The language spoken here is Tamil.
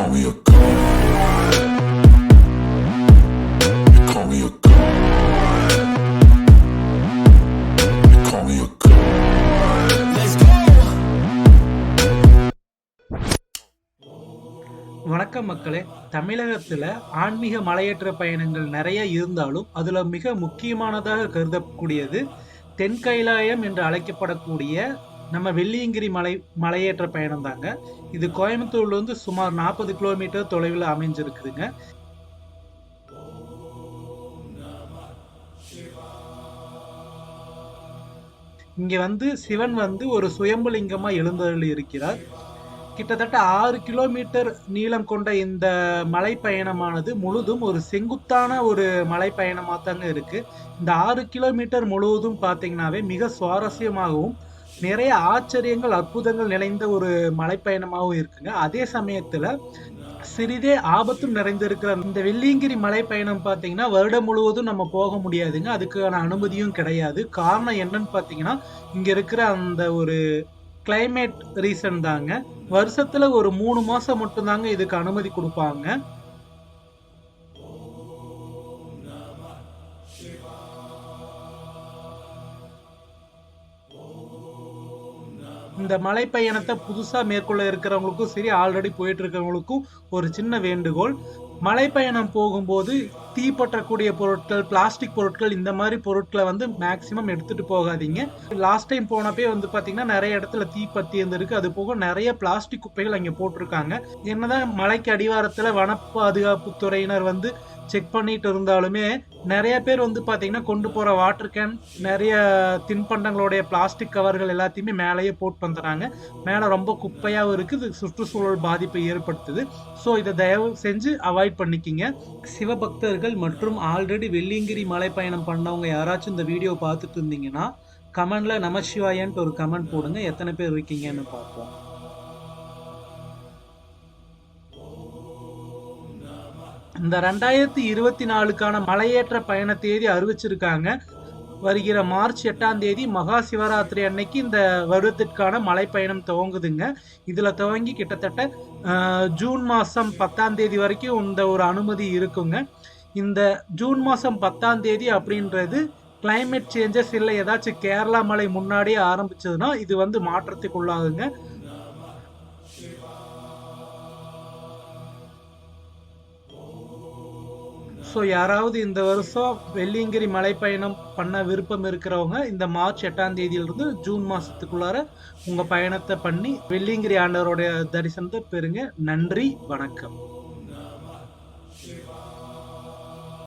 call me a god. You call me a god. You call me a god. Let's go. வணக்கம் மக்களே தமிழகத்துல ஆன்மீக மலையேற்ற பயணங்கள் நிறைய இருந்தாலும் அதுல மிக முக்கியமானதாக கருதக்கூடியது தென் கைலாயம் என்று அழைக்கப்படக்கூடிய நம்ம வெள்ளியங்கிரி மலை மலையேற்ற பயணம் தாங்க. இது கோயம்புத்தூர்லேருந்து சுமார் நாற்பது கிலோமீட்டர் தொலைவில் அமைஞ்சிருக்குதுங்க. இங்கே வந்து சிவன் வந்து ஒரு சுயம்புலிங்கமாக எழுந்தருள் இருக்கிறார் கிட்டத்தட்ட ஆறு கிலோமீட்டர் நீளம் கொண்ட இந்த மலை பயணமானது முழுதும் ஒரு செங்குத்தான ஒரு மலை பயணமாக தாங்க இருக்குது இந்த ஆறு கிலோமீட்டர் முழுவதும் பார்த்தீங்கன்னாவே மிக சுவாரஸ்யமாகவும் நிறைய ஆச்சரியங்கள் அற்புதங்கள் நிறைந்த ஒரு மலைப்பயணமாகவும் இருக்குங்க. அதே சமயத்துல சிறிதே ஆபத்தும் நிறைந்திருக்கிற இந்த வெள்ளியங்கிரி மலை பயணம் பார்த்தீங்கன்னா வருடம் முழுவதும் நம்ம போக முடியாதுங்க. அதுக்கான அனுமதியும் கிடையாது. காரணம் என்னன்னு பார்த்தீங்கன்னா இங்க இருக்கிற அந்த ஒரு கிளைமேட் ரீசன் தாங்க. வருஷத்துல ஒரு மூணு மாசம் மட்டும்தாங்க இதுக்கு அனுமதி கொடுப்பாங்க. இந்த மலை பயணத்தை புதுசாக மேற்கொள்ள இருக்கிறவங்களுக்கும் சரி ஆல்ரெடி போயிட்டு இருக்கிறவங்களுக்கும் ஒரு சின்ன வேண்டுகோள். மலை பயணம் போகும்போது தீப்பற்றக்கூடிய பொருட்கள் பிளாஸ்டிக் பொருட்கள் இந்த மாதிரி பொருட்களை வந்து மேக்சிமம் எடுத்துட்டு போகாதீங்க. லாஸ்ட் டைம் போனப்பே வந்து பார்த்தீங்கன்னா நிறைய இடத்துல தீப்பத்தி இருந்திருக்கு. அது போக நிறைய பிளாஸ்டிக் குப்பைகள் அங்கே போட்டிருக்காங்க. என்னதான் மலைக்கு அடிவாரத்தில் வன பாதுகாப்பு துறையினர் வந்து செக் பண்ணிட்டு இருந்தாலுமே நிறைய பேர் வந்து பார்த்தீங்கன்னா கொண்டு போகிற வாட்டர் கேன் நிறைய தின்பண்டங்களுடைய பிளாஸ்டிக் கவர்கள் எல்லாத்தையுமே மேலேயே போட்டு வந்துடுறாங்க. மேலே ரொம்ப குப்பையாகவும் இருக்குது. சுற்றுச்சூழல் பாதிப்பை ஏற்படுத்துது. ஸோ இதை தயவு செஞ்சு அவாய்ட் பண்ணிக்கிங்க. சிவபக்தர்கள் மற்றும் ஆல்ரெடி வெள்ளியங்கிரி மலை பயணம் பண்ணவங்க யாராச்சும் இந்த வீடியோ பார்த்துட்டு இருந்தீங்கன்னா கமெண்டில் நமசிவாயன்ட்டு ஒரு கமெண்ட் போடுங்க. எத்தனை பேர் இருக்கீங்கன்னு பார்ப்போம். இந்த ரெண்டாயிரத்தி இருபத்தி நாலுக்கான மலையேற்ற பயண தேதி அறிவிச்சிருக்காங்க. வருகிற மார்ச் எட்டாம் தேதி மகா சிவராத்திரி அன்னைக்கு இந்த வருடத்திற்கான மலை பயணம் துவங்குதுங்க. இதில் துவங்கி கிட்டத்தட்ட ஜூன் மாதம் பத்தாம் தேதி வரைக்கும் இந்த ஒரு அனுமதி இருக்குங்க. இந்த ஜூன் மாதம் பத்தாம் தேதி அப்படின்றது கிளைமேட் சேஞ்சஸ் இல்லை. ஏதாச்சும் கேரளா மலை முன்னாடியே ஆரம்பிச்சதுன்னா இது வந்து மாற்றத்துக்குள்ளாகுங்க. ஸோ யாராவது இந்த வருஷம் வெள்ளியங்கிரி மலைப்பயணம் பண்ண விருப்பம் இருக்கிறவங்க இந்த மார்ச் எட்டாம் தேதியிலிருந்து ஜூன் மாதத்துக்குள்ளார உங்கள் பயணத்தை பண்ணி வெள்ளியங்கிரி ஆண்டவருடைய தரிசனத்தை பெறுங்க. நன்றி வணக்கம்.